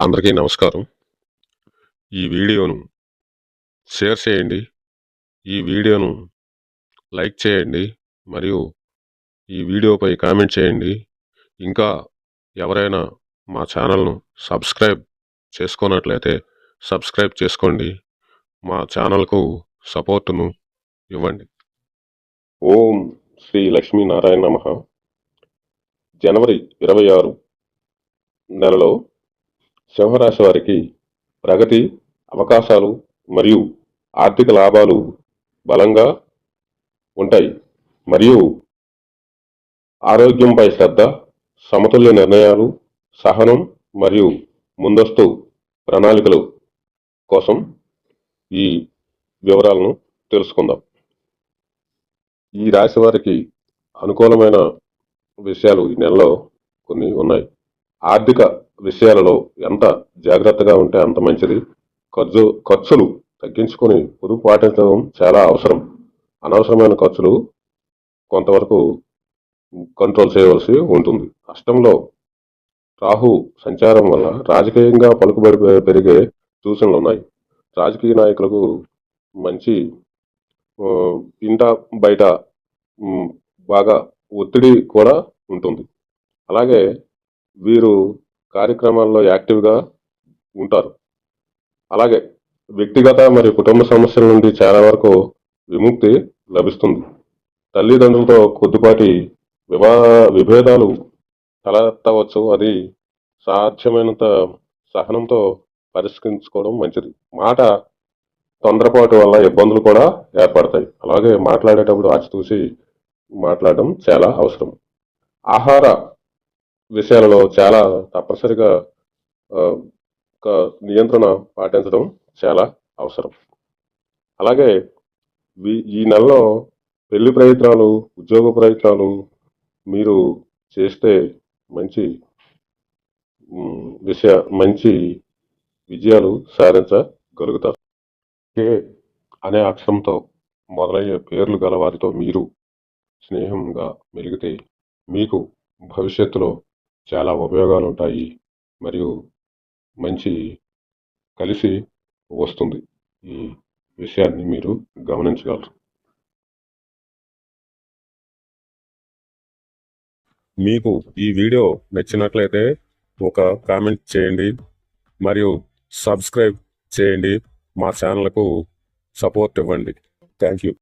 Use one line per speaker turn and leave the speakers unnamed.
అందరికీ నమస్కారం. ఈ వీడియోను షేర్ చేయండి. ఈ వీడియోను లైక్ చేయండి. మరియు ఈ వీడియోపై కామెంట్ చేయండి. ఇంకా ఎవరైనా మా ఛానల్ను సబ్స్క్రైబ్ చేసుకున్నట్లయితే సబ్స్క్రైబ్ చేసుకోండి. మా ఛానల్కు సపోర్టును ఇవ్వండి. ఓం శ్రీ లక్ష్మీనారాయణ నమ. జనవరి ఇరవై ఆరు నెలలో సింహరాశి వారికి ప్రగతి అవకాశాలు మరియు ఆర్థిక లాభాలు బలంగా ఉంటాయి. మరియు ఆరోగ్యంపై శ్రద్ధ సమతుల్య నిర్ణయాలు సహనం మరియు ముందస్తు ప్రణాళికలు కోసం ఈ వివరాలను తెలుసుకుందాం. ఈ రాశి వారికి అనుకూలమైన విషయాలు ఈ నెలలో కొన్ని ఉన్నాయి. ఆర్థిక విషయాలలో ఎంత జాగ్రత్తగా ఉంటే అంత మంచిది. ఖర్చు ఖర్చులు తగ్గించుకొని పొదుపు పాటించడం చాలా అవసరం. అనవసరమైన ఖర్చులు కొంతవరకు కంట్రోల్ చేయవలసి ఉంటుంది. అష్టంలో రాహు సంచారం వల్ల రాజకీయంగా పలుకుబడి పెరిగే సూచనలు ఉన్నాయి. రాజకీయ నాయకులకు మంచి ఇంట బయట బాగా ఒత్తిడి కూడా ఉంటుంది. అలాగే వీరు కార్యక్రమాల్లో యాక్టివ్గా ఉంటారు. అలాగే వ్యక్తిగత మరియు కుటుంబ సమస్యల నుండి చాలా వరకు విముక్తి లభిస్తుంది. తల్లిదండ్రులతో కొద్దిపాటి వివా విభేదాలు తలెత్తవచ్చు. అది సాధ్యమైనంత సహనంతో పరిష్కరించుకోవడం మంచిది. మాట తొందరపాటు వల్ల ఇబ్బందులు కూడా ఏర్పడతాయి. అలాగే మాట్లాడేటప్పుడు ఆచితూసి మాట్లాడడం చాలా అవసరం. ఆహార విషయాలలో చాలా తప్పనిసరిగా ఒక నియంత్రణ పాటించడం చాలా అవసరం. అలాగే వీ- ఈ నెలలో పెళ్ళి ప్రయత్నాలు ఉద్యోగ ప్రయత్నాలు మీరు చేస్తే మంచి విషయ మంచి విజయాలు సాధించగలుగుతారు. కే అనే అక్షరంతో మొదలయ్యే పేర్లు గల వారితో మీరు స్నేహంగా మెలిగితే మీకు భవిష్యత్తులో చాలా ఉపయోగాలు ఉంటాయి మరియు మంచి కలిసి వస్తుంది. ఈ విషయాన్ని మీరు గమనించగలరు. మీకు ఈ వీడియో నచ్చినట్లయితే ఒక కామెంట్ చేయండి మరియు సబ్స్క్రైబ్ చేయండి. మా ఛానల్కు సపోర్ట్ ఇవ్వండి. Thank you.